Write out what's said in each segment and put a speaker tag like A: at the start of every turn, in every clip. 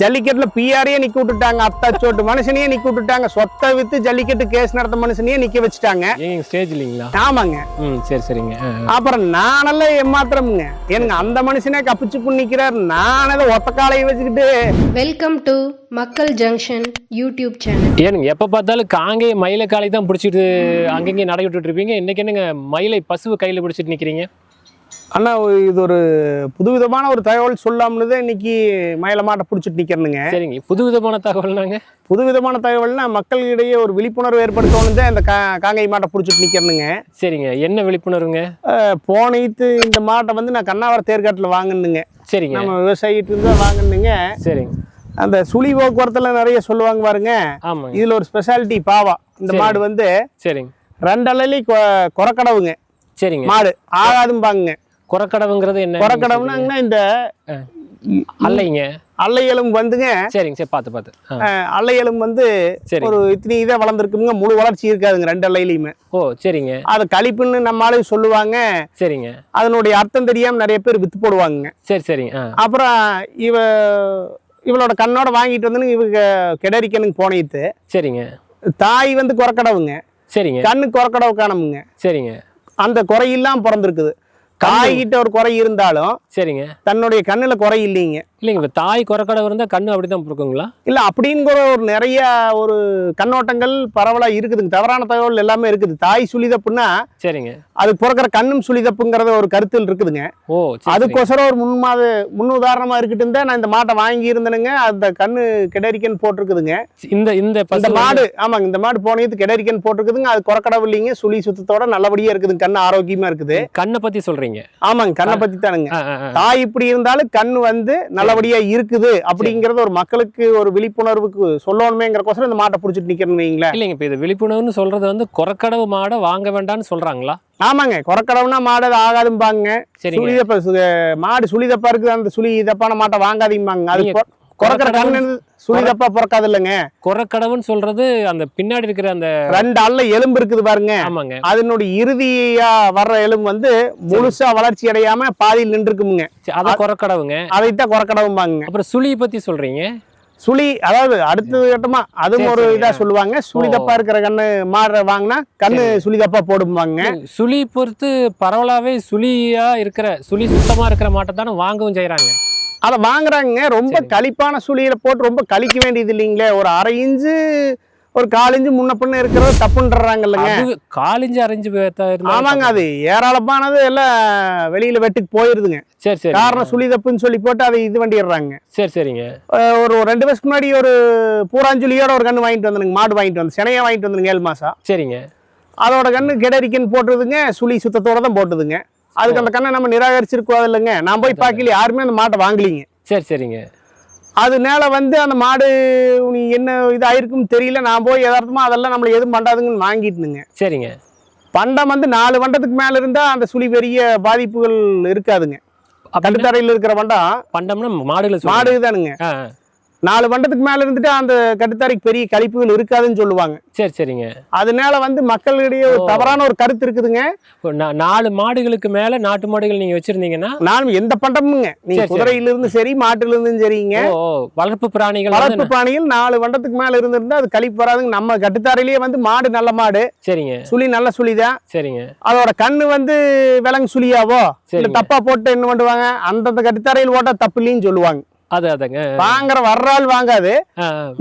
A: ஜல்லிக்கட்டுல பிஆரையே நிக்க விட்டுட்டாங்க. அத்தாச்சோட்டு மனுஷனையே நிக்க விட்டுட்டாங்க. சொத்தை வித்து ஜல்லிக்கட்டு கேஸ் நடத்த மனுஷனையே நிக்க வச்சுட்டாங்க.
B: ஸ்டேஜ் இல்லைங்களா?
A: ஆமாங்க.
B: ம் சரி சரிங்க.
A: அப்புறம் நானெல்லாம் ஏமாத்திரமுங்க எனக்கு அந்த மனுஷனே கப்பிச்சு புண்ணிக்கிறார். நான் ஏதோ ஒத்த காலையை வச்சுக்கிட்டு.
C: Welcome to Makkal junction YouTube channel
B: ஏனுங்க எப்போ பார்த்தாலும் காங்கே மயிலை காலை தான் பிடிச்சிட்டு அங்கங்கே நடை விட்டுட்டு இருப்பீங்க. இன்னைக்கு என்னங்க மயிலை பசுவை கையில் பிடிச்சிட்டு நிற்கிறீங்க
A: அண்ணா இது ஒரு புதுவிதமான ஒரு தகவல் சொல்லாமனு தான் இன்னைக்கு மயில மாட்டை பிடிச்சிட்டு நிக்கிறனுங்க.
B: சரிங்க. புது விதமான தகவல்னாங்க?
A: புதுவிதமான தகவல்னா மக்களிடையே ஒரு விழிப்புணர்வு ஏற்படுத்தணும் தான் இந்த கா காங்கை மாட்டை பிடிச்சிட்டு நிக்கிறனுங்க.
B: சரிங்க. என்ன விழிப்புணர்வுங்க?
A: போன ஈத்து இந்த மாட்டை வந்து நான் கண்ணாவர தேர்காட்டில் வாங்கினுங்க.
B: சரிங்க.
A: நம்ம விவசாயிட்டு இருந்தா வாங்கினுங்க.
B: சரிங்க.
A: அந்த சுழி போக்குவரத்துல நிறைய சொல்லுவாங்க பாருங்க.
B: ஆமாங்க.
A: இதுல ஒரு ஸ்பெஷாலிட்டி பாவா. இந்த. மாடு வந்து
B: சரிங்க.
A: ரெண்டு அலையில குறக்கடவுங்க
B: சரிங்க.
A: மாடு. ஆகாதும்பாங்க
B: குறக்கடவுங்கிறது என்ன?
A: குறக்கடவுனாங்கன்னா இந்த.
B: அல்லைங்க.
A: அல்லையலும் வந்துங்க.
B: சரிங்க சரி பார்த்து பார்த்து.
A: அல்லையலும் வந்து ஒரு இத்தனை இதை வளர்ந்துருக்குங்க முழு வளர்ச்சி இருக்காதுங்க ரெண்டு அல்லையிலையுமே.
B: ஓ சரிங்க.
A: அது கழிப்புன்னு நம்மளால சொல்லுவாங்க.
B: சரிங்க.
A: அதனுடைய அர்த்தம் தெரியாம நிறைய பேர் வித்து போடுவாங்க
B: சரி சரிங்க
A: அப்புறம் இவ இவளோட கண்ணோட வாங்கிட்டு வந்து இவங்க கிடரிக்கனுக்கு போனீத்து.
B: சரிங்க.
A: தாய் வந்து குறக்கடவுங்க.
B: சரிங்க.
A: கண்ணு குறக்கடவு காணமுங்க.
B: சரிங்க.
A: அந்த குறையெல்லாம் பிறந்திருக்குது. தாய்கிட்ட ஒரு குறை இருந்தாலும்
B: சரிங்க.
A: தன்னுடைய கண்ணுல குறை இல்லைங்க.
B: இல்லைங்க இப்போ தாய் குறக்கடவு இருந்தால் கண்ணு அப்படி தான் இருக்குங்களா
A: இல்ல அப்படிங்கிற ஒரு நிறைய ஒரு கண்ணோட்டங்கள் பரவலா இருக்குதுங்க. தவறான தகவல் எல்லாமே இருக்குது. தாய் சுழிதப்புன்னா
B: சரிங்க.
A: அது பிறக்கிற கண்ணும் சுழிதப்புங்கிறத ஒரு கருத்தில் இருக்குதுங்க.
B: ஓ சரி, சரி.
A: அதுக்கோசரம் ஒரு முன்மாத முன்னுதாரணமா இருக்கட்டும் தான் நான் இந்த மாட்டை வாங்கி இருந்தேனுங்க அந்த கண்ணு கிடரிக்கன் போட்டிருக்குதுங்க.
B: இந்த இந்த
A: இந்த மாடு ஆமாங்க இந்த மாடு போனது கிடரிக்கன் போட்டிருக்குதுங்க. அது குறக்கடவு இல்லைங்க. சுழி சுத்தத்தோட நல்லபடியா இருக்குதுங்க. கண்ணு ஆரோக்கியமா இருக்குது.
B: கண்ணை பத்தி சொல்றீங்க.
A: ஆமாங்க கண்ணை பத்தி தானுங்க. தாய் இப்படி இருந்தாலும் கண் வந்து நல்லபடியா இருக்குது அப்படிங்கறது ஒரு மக்களுக்கு ஒரு விழிப்புணர்வுக்கு சொல்லணுமேங்கிறக்கோசரம் இந்த மாட்டை பிடிச்சிட்டு நிக்கிறேன்னு வைங்களேன்
B: இல்லைங்க இப்போ இது விழிப்புணர்வுன்னு சொல்றது வந்து குறக்கடவு மாடை வாங்க வேண்டாம்னு சொல்றாங்களா?
A: ஆமாங்க குறக்கடவுனா மாடு அது ஆகாதும்பாங்க.
B: சரிங்க.
A: சுழிதப்ப மாடு சுழிதப்பா இருக்குது அந்த சுழி இதப்பான மாட்டை வாங்காதீங்கம்பாங்க அது
B: நீங்க
A: கொ- குறக்கிற கண்ணு சுழிதப்பா பிறக்காது இல்லைங்க
B: குறக்கடவுன்னு சொல்றது அந்த பின்னாடி இருக்கிற அந்த
A: ரெண்டு அல்ல எலும்பு இருக்குது பாருங்க.
B: ஆமாங்க.
A: அதனுடைய இறுதியா வர்ற எலும்பு வந்து முழுசா வளர்ச்சி அடையாம பாதியில் நின்றுக்குமுங்க
B: சரி, அதான் குறக்கடவுங்க.
A: அதைத்தான் குறக்கடவும்பாங்க
B: அப்புறம் சுழியை பத்தி சொல்றீங்க.
A: சுழி அதாவது அடுத்தது கட்டமா அதுவும் ஒரு. இதா சொல்லுவாங்க. சுழி
B: ஓ.
A: தப்பா இருக்கிற கண்ணு மாடுற வாங்கினா கண்ணு சுழி தப்பா போடுவாங்க
B: சுழி பொறுத்து பரவலாவே சுழியா இருக்கிற சுழி சுத்தமா இருக்கிற மாட்டை தானே வாங்கவும் செய்றாங்க.
A: அதை வாங்குறாங்க ரொம்ப
B: சரி.
A: களிப்பான சுழியில போட்டு ரொம்ப கழிக்க வேண்டியது இல்லைங்களே. ஒரு அரை இன்ச்சு ஒரு கால் இன்ச்சு முன்ன பின்ன இருக்கிறது தப்புன்றாங்க இல்லைங்க
B: அது காலிஞ்சு அரைஞ்சு
A: ஆமாங்க அது ஏராளமானது எல்லாம் வெளியில வெட்டுக்கு போயிருதுங்க.
B: சரி சரி.
A: காரணம் சுழி தப்புன்னு சொல்லி போட்டு அதை இது பண்ணிடுறாங்க.
B: சரி சரிங்க.
A: ஒரு ரெண்டு வருஷத்துக்கு முன்னாடி ஒரு பூராஞ்சுலியோட ஒரு கண்ணு வாங்கிட்டு வந்தனுங்க. மாடு வாங்கிட்டு வந்து சினையா வாங்கிட்டு வந்தனுங்க ஏழு மாசம்.
B: சரிங்க.
A: அதோட கண்ணு கிடரிக்கன்னு போட்டுருதுங்க. சுழி சுத்தத்தோட தான் போட்டுதுங்க. அதுக்கு அந்த கண்ணை நம்ம நிராகரிச்சிருக்கோம் இல்லைங்க நான் போய் பார்க்கல யாருமே அந்த மாட்டை வாங்கலீங்க.
B: சரி சரிங்க.
A: அதனால வந்து அந்த மாடு நீ என்ன இதாயிருக்குன்னு தெரியல. நான் போய் யதார்த்தமா அதெல்லாம் நம்மளை எதுவும் பண்ணாதுங்கன்னு வாங்கிட்டுனுங்க.
B: சரிங்க.
A: பண்டம் வந்து நாலு வண்டத்துக்கு மேல இருந்தா அந்த சுழி பெரிய பாதிப்புகள் இருக்காதுங்க. கட்டுத்தரையில் இருக்கிற வண்டம்
B: பண்டம்னா மாடுகளை.
A: மாடு தானுங்க. நாலு வண்டத்துக்கு மேல இருந்துட்டு அந்த கட்டுத்தரைக்கு பெரிய கழிப்புகள் இருக்காதுன்னு சொல்லுவாங்க.
B: சரி சரிங்க.
A: அதனால வந்து மக்களிடையே. தவறான ஒரு கருத்து இருக்குதுங்க.
B: நாலு மாடுகளுக்கு மேல நாட்டு மாடுகள் நீங்க வச்சிருந்தீங்கன்னா?
A: நானும் எந்த பண்டமுங்க. நீங்க. குதிரையில இருந்து சரி மாட்டுல இருந்தும் சரிங்க
B: வளர்ப்பு பிராணிகள்
A: வளர்ப்பு பிராணிகள் நாலு வண்டத்துக்கு மேல இருந்திருந்தா அது கழிப்பு வராதுங்க. நம்ம கட்டுத்தாரையிலேயே வந்து மாடு நல்ல மாடு.
B: சரிங்க.
A: சுழி நல்ல சுழிதான்
B: சரிங்க.
A: அதோட கண்ணு வந்து விலங்கு சுழியாவோ இல்ல தப்பா போட்டு என்ன பண்ணுவாங்க? அந்தந்த கட்டுத்தாரையில் போட்டா தப்பு இல்லைன்னு சொல்லுவாங்க.
B: அது அதுங்க.
A: வாங்குற வர்றாள் வாங்காது.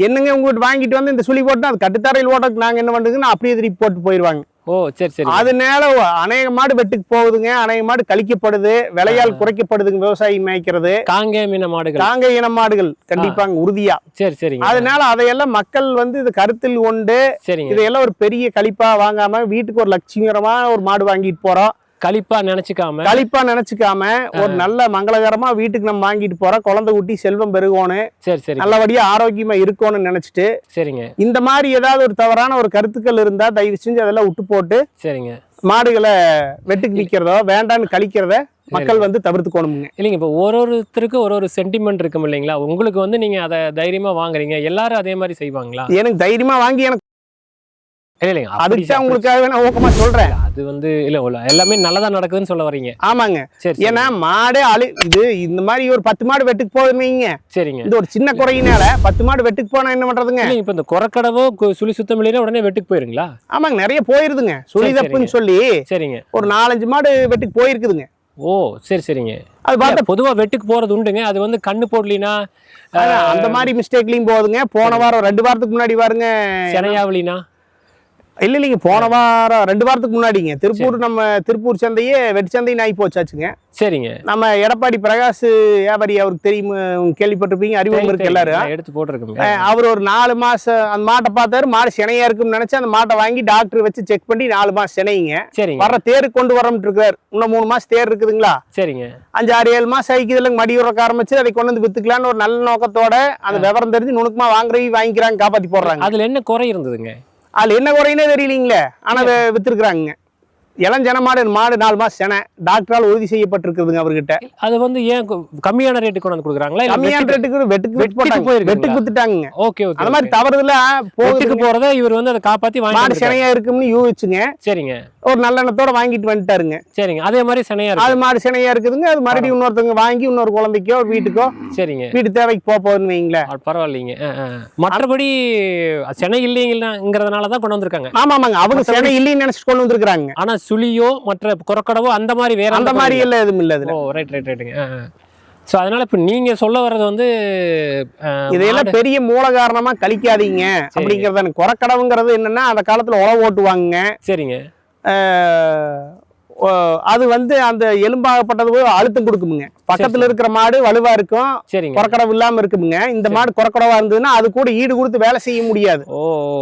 A: என்னங்க உங்ககிட்ட வாங்கிட்டு வந்து இந்த சுழி போட்டு அது கட்டுத்தாரையில் ஓட்டக்கு நாங்க என்ன பண்ணுறதுன்னு அப்படியே திருப்பி போட்டு போயிருவாங்க.
B: ஓ சரி சரி.
A: அதனால அநேக மாடு வெட்டுக்கு போகுதுங்க. அநேக மாடு கழிக்கப்படுது. விலையால் குறைக்கப்படுதுங்க விவசாயி மேய்க்கிறது.
B: காங்கே மீன மாடுகள்.
A: தாங்க இன மாடுகள் கண்டிப்பாங்க உறுதியா.
B: சரி சரிங்க.
A: அதனால அதையெல்லாம் மக்கள் வந்து இது கருத்தில் கொண்டு
B: சரிங்க.
A: இதையெல்லாம் ஒரு பெரிய கழிப்பா வாங்காம வீட்டுக்கு ஒரு லட்சுமிகரமா ஒரு மாடு வாங்கிட்டு போறோம்.
B: களிப்பா நினைச்சுக்காம.
A: கழிப்பா நினைச்சுக்காம ஒரு நல்ல மங்களகரமா வீட்டுக்கு நம்ம வாங்கிட்டு போறோம் குழந்தை குட்டி செல்வம் பெருகணும்
B: சரி சரி
A: நல்லபடியா ஆரோக்கியமா இருக்கணும்னு நினைச்சிட்டு
B: சரிங்க.
A: இந்த மாதிரி ஏதாவது ஒரு தவறான ஒரு கருத்துக்கள் இருந்தா தயவு செஞ்சு அதெல்லாம் விட்டு போட்டு
B: சரிங்க.
A: மாடுகளை வெட்டுக்கு நிக்கிறதோ வேண்டான்னு கழிக்கிறத மக்கள் வந்து தவிர்த்துக்கணுமுங்க.
B: இல்லைங்க இப்போ ஒரு ஒருத்தருக்கு ஒரு ஒரு சென்டிமெண்ட் இருக்கும் இல்லைங்களா? உங்களுக்கு வந்து நீங்க அதை தைரியமா வாங்குறீங்க. எல்லாரும் அதே மாதிரி செய்வாங்களா?
A: எனக்கு தைரியமா வாங்கி எனக்கு
B: இல்ல இல்லைங்க அப்படி
A: அதுக்கு தான் உங்களுக்காகவே நான் ஊக்கமா சொல்றேன்.
B: அது வந்து இல்ல இல்ல, எல்லாமே நல்லதா நடக்குதுன்னு சொல்ல வரீங்க.
A: ஆமாங்க.
B: சரி.
A: ஏன்னா மாடு அழு இது இந்த மாதிரி ஒரு பத்து மாடு வெட்டுக்கு போகுதுன்னு வைங்க.
B: சரிங்க.
A: இந்த ஒரு சின்ன குறையினால பத்து மாடு வெட்டுக்கு போனா என்ன பண்றதுங்க?
B: இப்ப இந்த குறக்கடவோ சுழி சுத்தம் இல்லைன்னா உடனே வெட்டுக்கு போயிருங்களா?
A: ஆமாங்க நிறைய போயிருதுங்க. சுழி தப்புன்னு சொல்லி
B: சரிங்க.
A: ஒரு நாலஞ்சு மாடு வெட்டுக்கு போயிருக்குதுங்க.
B: ஓ சரி சரிங்க.
A: அது பார்த்தா
B: பொதுவா வெட்டுக்கு போறது உண்டுங்க. அது வந்து கண்ணு போடலினா
A: அந்த மாதிரி மிஸ்டேக்லயும் போகுதுங்க. போன வாரம் ரெண்டு வாரத்துக்கு முன்னாடி பாருங்க
B: செனையாவலினா
A: இல்ல இல்லைங்க போன வாரம் ரெண்டு வாரத்துக்கு முன்னாடிங்க. திருப்பூர் நம்ம திருப்பூர் சந்தையே வெட்டு சந்தைன்னு ஆகி போச்சாச்சுங்க.
B: சரிங்க.
A: நம்ம எடப்பாடி பிரகாஷ் வியாபாரி அவருக்கு தெரியும் கேள்விப்பட்டிருப்பீங்க அறிமுகம் இருக்கு எல்லாரும்.
B: எடுத்து போட்டிருக்கேங்க.
A: அஹ் அவர் ஒரு நாலு மாசம் அந்த மாட்டை பார்த்தாரு மாடு சினையா இருக்குன்னு நினைச்சு அந்த மாட்டை வாங்கி டாக்டர் வச்சு செக் பண்ணி நாலு மாசம் சினைங்க.
B: சரிங்க.
A: வர்ற தேருக்கு கொண்டு வரோம்னு இருக்காரு இன்னும் மூணு மாசம் தேர் இருக்குதுங்களா?
B: சரிங்க.
A: அஞ்சு ஆறு ஏழு மாசம் ஆயிக்குது இல்லைங்க மடி உறக்க ஆரம்பிச்சு அதை கொண்டு வந்து வித்துக்கலான்னு ஒரு நல்ல நோக்கத்தோட அந்த விவரம் தெரிஞ்சு நுணுக்கமா வாங்குறவி வாங்கிக்கிறாங்க காப்பாத்தி போடுறாங்க.
B: அதுல என்ன குறை இருந்ததுங்க?
A: அதுல என்ன குறையினே தெரியலீங்களே. ஆனா அதை வித்துருக்குறாங்க இளஞ்சன மாடு மாடு நாலு மாசம் செனை. டாக்டரால் உறுதி செய்யப்பட்டிருக்குதுங்க அவர்கிட்ட.
B: அது வந்து ஏன் கம்மியான ரேட்டுக்கு கொண்டு வந்து கொடுக்குறாங்களா
A: கம்மியான ரேட்டுக்கு வெட்டுக்கு
B: வெட்டுக்கு
A: போட்டாங்க? வெட்டுக்கு வித்துட்டாங்க
B: ஓகே ஓகே
A: அந்த மாதிரி. தவறுதல போகுதுங்க
B: போறத இவர் வந்து அதை காப்பாத்தி வாங்கி
A: மாடு. சினையா இருக்கும்னு யூகிச்சுங்க.
B: சரிங்க.
A: ஒரு நல்லெண்ணத்தோட வாங்கிட்டு வந்துட்டாருங்க.
B: சரிங்க. அதே மாதிரி சனையா
A: அது மாடு சினையா இருக்குதுங்க. அது மறுபடியும் இன்னொருத்தவங்க வாங்கி இன்னொரு குழந்தைக்கோ வீட்டுக்கோ
B: சரிங்க.
A: வீட்டு தேவைக்கு போக போகுதுன்னு வைங்களேன்.
B: பரவாயில்லைங்க. மற்றபடி சென்னை இல்லைங்கிறதுனால தான் கொண்டு வந்திருக்காங்க.
A: ஆமா ஆமாங்க அவங்க
B: மத்தபடி-
A: சினை இல்லைன்னு நினைச்சிட்டு கொண்டு வந்திருக்காங்க
B: ஆனா சுழியோ மற்ற குறக்கடவோ அந்த மாதிரி வேற
A: அந்த மாதிரி எல்லாம் எதுவும் இல்ல
B: ஓ ரைட் ரைட் ரைட்டுங்க ஸோ அதனால இப்போ நீங்க சொல்ல வர்றது வந்து
A: இதையெல்லாம் பெரிய மூல காரணமா கழிக்காதீங்க. அப்படிங்கறது குறக்கடவுங்கிறது என்னன்னா அந்த காலத்துல உழவு ஓட்டுவாங்க
B: சரிங்க.
A: அது வந்து அந்த எலும்பாகப்பட்டது போய் அழுத்தம் கொடுக்குமுங்க. பக்கத்துல இருக்கிற மாடு வலுவா இருக்கும்.
B: சரிங்க.
A: குறக்கடவு இல்லாம இருக்குமுங்க. இந்த மாடு குறக்கடவா இருந்ததுன்னா அது கூட ஈடு கொடுத்து வேலை செய்ய முடியாது.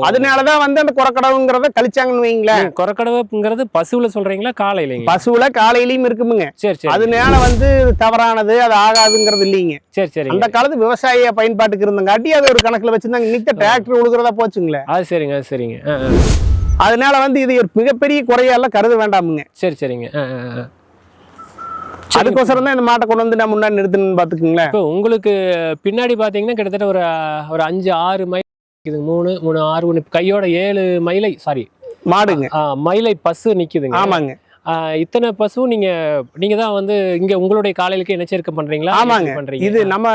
A: அதனாலதான் வந்து அந்த குறக்கடவுங்கிறத கழிச்சாங்கன்னு வைங்களேன்.
B: குறக்கடவைங்கிறது பசுவுல சொல்றீங்களா காலையிலங்க
A: பசுவுல காலையிலயும் இருக்குமுங்க.
B: சரி சரி.
A: அதனால வந்து தவறானது அது ஆகாதுங்கிறது இல்லைங்க.
B: சரி சரிங்க.
A: அந்த காலத்து விவசாய பயன்பாட்டுக்கு இருந்தங்காட்டி அது ஒரு கணக்குல வச்சிருந்தாங்க. இன்னைக்கு டிராக்டர் உழுகிறதா போச்சுங்களே.
B: அது சரிங்க அது சரிங்க.
A: அதனால வந்து இது ஒரு மிகப்பெரிய குறையெல்லாம் கருத வேண்டாமுங்க.
B: சரி சரிங்க.
A: அதுக்கோசரம் தான் இந்த மாட்டை கொண்டு வந்து நான் முன்னாடி நிறுத்தணும்னு பாத்துக்குங்களேன்
B: இப்போ உங்களுக்கு பின்னாடி பார்த்தீங்கன்னா கிட்டத்தட்ட ஒரு ஒரு அஞ்சு ஆறு மைல் இது மூணு மூணு ஆறு ஒன்று கையோட ஏழு மயிலை சாரி
A: மாடுங்க.
B: மயிலை பசு நிக்குதுங்க.
A: ஆமாங்க.
B: இத்தனை பசுவும் நீங்க நீங்க தான் வந்து இங்க உங்களுடைய காலையிலுக்கு இனச்சேர்க்கம் பண்றீங்களா?
A: ஆமாங்க.
B: பண்றீங்க?
A: இது நம்ம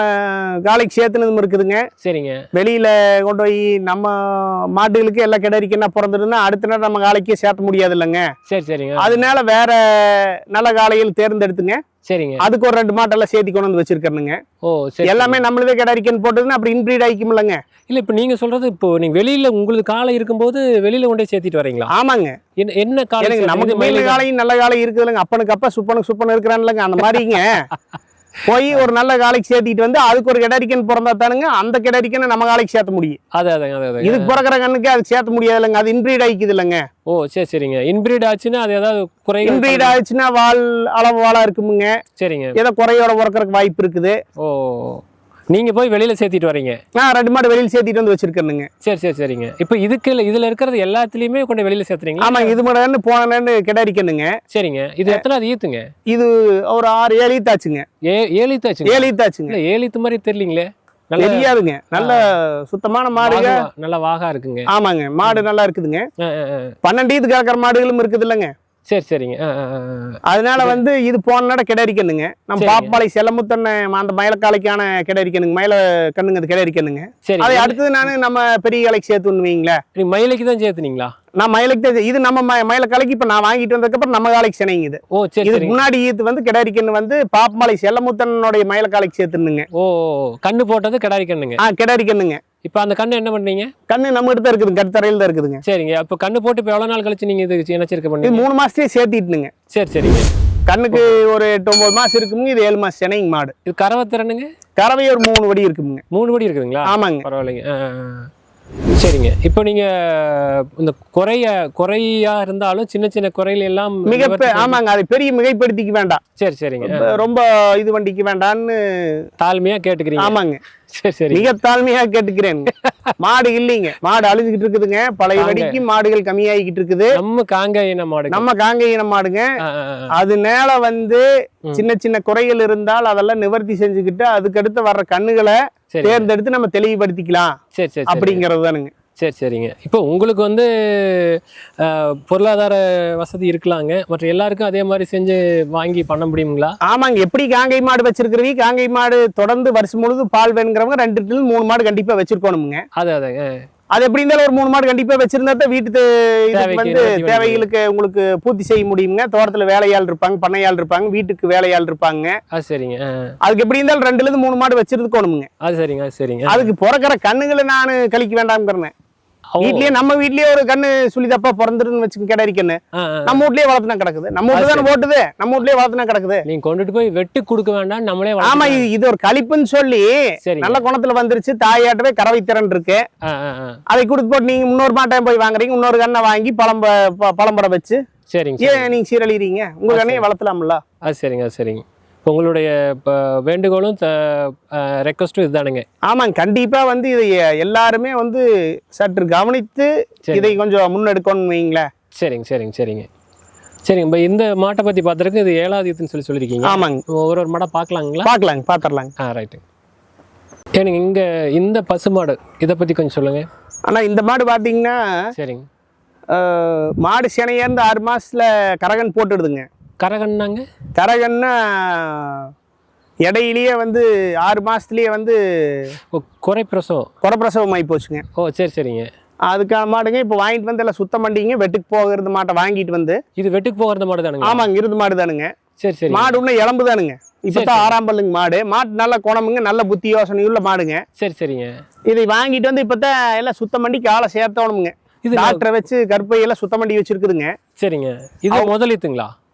A: காலைக்கு சேர்த்துனதும் இருக்குதுங்க.
B: சரிங்க.
A: வெளியில கொண்டு போய் நம்ம மாடுகளுக்கு எல்லாம் கிடரிக்கு என்ன பிறந்ததுன்னா அடுத்த நாள் நம்ம காலைக்கே சேர்த்த முடியாது இல்லைங்க
B: சரி சரிங்க.
A: அதனால வேற நல்ல காலையில் தேர்ந்தெடுத்துங்க.
B: சரிங்க.
A: அதுக்கு ஒரு ரெண்டு மாட்டெல்லாம் சேர்த்தி கொண்டு வந்து வச்சிருக்கேனுங்க
B: ஓ சரி.
A: எல்லாமே நம்மளதே கிடரிக்கன்னு போட்டதுன்னா அப்படி இன்பிரீட் ஆயிக்கும்லங்க.
B: இல்ல இப்போ நீங்க சொல்றது இப்போ நீங்க வெளியில உங்களுக்கு காலை இருக்கும்போது வெளியில கொண்டே சேர்த்திட்டு வரீங்களா?
A: ஆமாங்க.
B: என்ன என்ன காலை?
A: நமக்கு மேல காலையும் நல்ல காலை இருக்குதுல்லங்க அப்பனுக்கு அப்பா சுப்பனுக்கு சுப்பன் இருக்கிறான்லங்க. அந்த மாதிரிங்க. போய் ஒரு நல்ல காலைக்கு சேர்த்திட்டு வந்து அதுக்கு ஒரு கிடரிக்கன் பிறந்தா தானுங்க அந்த கிடரிக்கனை நம்ம காலைக்கு சேர்த்த முடியும்.
B: அது அதாங்க அது அதாங்க
A: இதுக்கு பிறக்கிற கண்ணுக்கு அது சேர்த்த முடியாது இல்லைங்க அது இன்பிரீட் ஆயிக்குது இல்லைங்க
B: ஓ சரி சரிங்க. இன்பிரீட் ஆச்சுன்னா அது ஏதாவது குறைகள்
A: இன்பிரீட் ஆயிடுச்சுன்னா வால் அளவு வாழா இருக்குமுங்க.
B: சரிங்க.
A: ஏதோ குறையோட பிறக்கறதுக்கு வாய்ப்பு இருக்குது.
B: ஓ. நீங்க போய் வெளியில சேர்த்திட்டு வரீங்க.
A: நான் ரெண்டு மாடு வெளியில் சேர்த்திட்டு வந்து வச்சிருக்கேனுங்க
B: சரி சரி சரிங்க. இப்போ இதுக்கு இல்ல- இதுல இருக்கிறது எல்லாத்துலயுமே கொண்டு வெளியில சேர்த்துறீங்களா?
A: ஆமாங்க இது மட்டும் போனேன்னு கிடரிக்கணுங்க
B: சரிங்க. இது எத்தனாவது ஈத்துங்க?
A: இது ஒரு ஆறு ஏழு ஈத்தாச்சுங்க.
B: ஏ ஏழு ஈத்தாச்சுங்க?
A: ஏழு ஈத்தாச்சுங்க.
B: இல்ல ஏழு ஈத்து மாதிரி தெரியலீங்களே? நல்ல
A: தெரியாதுங்க. நல்ல சுத்தமான மாடுங்க.
B: நல்ல வாகா இருக்குங்க.
A: ஆமாங்க மாடு நல்லா இருக்குதுங்க.
B: ஆ, ஆ, ஆ.
A: பன்னெண்டு ஈத்து கறக்கிற மாடுகளும் இருக்குது இல்லைங்க
B: சரி சரிங்க.
A: அதனால வந்து இது போன நட கிடரிக்கணுங்க நம்ம. பாப்பாளை செல்லமுத்தண்ண அந்த மயிலக்காலைக்கான கிடரிக்கணுங்க மயில கண்ணுங்க அது கிடரிக்கணுங்க
B: சரி
A: அதை அடுத்தது நான் நம்ம பெரிய காலைக்கு சேர்த்து வைங்களேன்
B: நீ மயிலைக்கு தான் சேர்த்துனீங்களா?
A: நான் மயிலுக்கு தான் இது நம்ம ம- மயிலக்காலைக்கு இப்ப நான் வாங்கிட்டு வந்ததுக்கப்புறம் நம்ம காலைக்கு சினைங்க இது.
B: ஓ சரி
A: இதுக்கு முன்னாடி ஈத்து வந்து கிடரிக்கன்னு வந்து பாப்பமலை செல்லமுத்தனுடைய மயிலக்காலைக்கு சேர்த்துனுங்க
B: ஓ. கண்ணு போட்டது கிடாரி கண்ணுங்க
A: ஆ கிடரிக்கணுங்க
B: இப்போ அந்த கண்ணு என்ன பண்ணீங்க
A: கண்ணு நம்ம கிட்ட தான் இருக்குதுங்க கட்டுத்தரையில் தான் இருக்குதுங்க.
B: சரிங்க. அப்போ கண்ணு போட்டு இப்போ எவ்வளோ நாள் கழிச்சு நீங்க இது இனச்சேர்க்கை
A: இது
B: பண்ணீங்க
A: மூணு மாசத்தையே சேர்த்திட்டுனுங்க.
B: சரி சரிங்க.
A: கண்ணுக்கு ஒரு எட்டு ஒன்பது மாசம் இருக்குங்க இது ஏழு மாசம் சினைங்க மாடு.
B: இது கறவை திறனுங்க?
A: கறவை ஒரு மூணு வடி இருக்குங்க
B: மூணு படி இருக்குதுங்களா?
A: ஆமாங்க.
B: பரவாயில்லைங்க. சரிங்க. இப்போ நீங்க இந்த குறைய குறையா இருந்தாலும் சின்ன சின்ன குறையில எல்லாம்
A: மிக ஆமாங்க. அதை பெரிய மிகைப்படுத்திக்க வேண்டாம்.
B: சரி சரிங்க.
A: ரொம்ப- இது வண்டிக்கு வேண்டான்னு
B: தாழ்மையா கேட்டுக்கிறீங்க.
A: ஆமாங்க.
B: சரி சரி
A: மிக தாழ்மையா கேட்டுக்கிறேன். மாடு இல்லைங்க. மாடு அழிஞ்சுக்கிட்டு இருக்குதுங்க. பழைய. வடிக்கு மாடுகள் கம்மியாகிக்கிட்டு இருக்குது.
B: நம்ம காங்க இன மாடு
A: நம்ம காங்கேயின மாடுங்க.
B: ஆ, ஆ, ஆ.
A: அதனால வந்து. சின்ன சின்ன குறைகள் இருந்தால் அதெல்லாம் நிவர்த்தி செஞ்சுக்கிட்டு அதுக்கடுத்து வர்ற கண்ணுகளை தேர்ந்தெடுத்து நம்ம தெளிவுபடுத்திக்கலாம்
B: சரி சரி
A: அப்படிங்கிறது தானுங்க.
B: சரி சரிங்க. இப்போ உங்களுக்கு வந்து பொருளாதார வசதி இருக்கலாங்க. மற்ற எல்லாருக்கும் அதே மாதிரி செஞ்சு வாங்கி பண்ண முடியுங்களா?
A: ஆமாங்க. எப்படி காங்கை மாடு வச்சிருக்கிறீங்க காங்கை மாடு தொடர்ந்து வருஷம் முழுது பால் வேணுங்கிறவங்க ரெண்டு மூணு மாடு கண்டிப்பா வச்சிருக்கணுமுங்க.
B: அது அதுங்க
A: அது எப்படி இருந்தாலும் ஒரு மூணு மாடு கண்டிப்பா வச்சிருந்தா வீட்டு வந்து தேவைகளுக்கு உங்களுக்கு பூர்த்தி செய்ய முடியுங்க. தோட்டத்துல வேலையாள் இருப்பாங்க பண்ணையாள் இருப்பாங்க வீட்டுக்கு வேலையாள் இருப்பாங்க.
B: சரிங்க.
A: அதுக்கு எப்படி இருந்தாலும் ரெண்டுல இருந்து மூணு மாடு வச்சிருக்கணுமுங்க.
B: அது சரிங்க சரிங்க.
A: அதுக்கு பிறக்கிற கண்ணுகளை நான் கழிக்க வேண்டாம்ங்கிறேன். வீட்லயே நம்ம வீட்லயே ஒரு கண்ணு சுழிதப்பா பிறந்துருன்னு வச்சுக்க கிடைக்கன்னு
B: ஆ, ஆ.
A: நம்ம வீட்லயே வளர்த்துனா கிடக்குது. நம்ம வீட்டுல தானே போட்டுது நம்ம வீட்லயே வளர்த்துனா கிடக்குது.
B: நீங்க கொண்டுட்டு போய் வெட்டு கொடுக்க வேண்டாம் நம்மளே
A: ஆமா. இது ஒரு கழிப்புன்னு சொல்லி நல்ல குணத்துல வந்துருச்சு. தாயாட்டவே கறவை திறன் இருக்கு. அதை கொடுத்து போட்டு நீங்க இன்னொரு மாட்டையும் போய் வாங்குறீங்க. இன்னொரு கண்ணை வாங்கி பழம் ப- ப- பழம்பட வச்சு
B: சரிங்க.
A: நீங்க சீரழிறீங்க உங்க கண்ணையும் வளர்த்தலாம்ல.
B: சரிங்க சரிங்க. உங்களுடைய இப்போ வேண்டுகோளும் ரெக்வஸ்ட்டும் இதுதானுங்க.
A: ஆமாங்க கண்டிப்பா வந்து இதை எல்லாருமே வந்து சற்று கவனித்து. இதை கொஞ்சம் முன்னெடுக்கணும்னு வைங்களேன்
B: சரிங்க சரிங்க சரிங்க. சரிங்க இப்போ இந்த மாட்டை பற்றி பார்த்துருக்கு இது ஏழாவது ஈத்துன்னு சொல்லி சொல்லியிருக்கீங்க
A: ஆமாங்க.
B: ஒரு ஒரு மாடை பார்க்கலாங்களா
A: பார்க்கலாங்க பார்த்துடலாங்க
B: ஆ ரைட்டு ஏனுங்க இங்கே இந்த பசுமாடு இதை பற்றி கொஞ்சம் சொல்லுங்கள்
A: ஆனா இந்த மாடு பாத்தீங்கன்னா
B: சரிங்க.
A: மாடு சினையேர்ந்து ஆறு மாசத்துல கரகன் போட்டுடுதுங்க.
B: கரகன்னாங்க
A: கரகன்னா இடையிலேயே வந்து ஆறு மாசத்துலயே வந்து
B: குறை பிரசவம்
A: குறப்பிரசவம் ஆகி போச்சுங்க.
B: ஓ சரி சரிங்க.
A: அதுக்கான மாடுங்க இப்போ வாங்கிட்டு வந்து எல்லாம் சுத்தம் பண்ணிங்க வெட்டுக்கு போகிறது மாட்டை வாங்கிட்டு வந்து.
B: இது வெட்டுக்கு போகிற மாடு தானுங்க
A: ஆமாங்க இருந்து மாடு தானுங்க
B: சரி சரி
A: மாடு இன்னும் இளம்பு தானுங்க இப்போ தான். ஆறாம் பல்லுங்க மாடு. மாட்டு நல்ல குணமுங்க நல்ல புத்தி யோசனை உள்ள மாடுங்க.
B: சரி சரிங்க.
A: இதை வாங்கிட்டு வந்து இப்போ தான் எல்லாம் சுத்தம் பண்ணி காலை சேர்த்தோணுங்க
B: இது
A: டாக்டரை வச்சு கற்பையெல்லாம் சுத்தம் பண்ணி வச்சிருக்குதுங்க.
B: சரிங்க. இது முதலீத்துங்களா?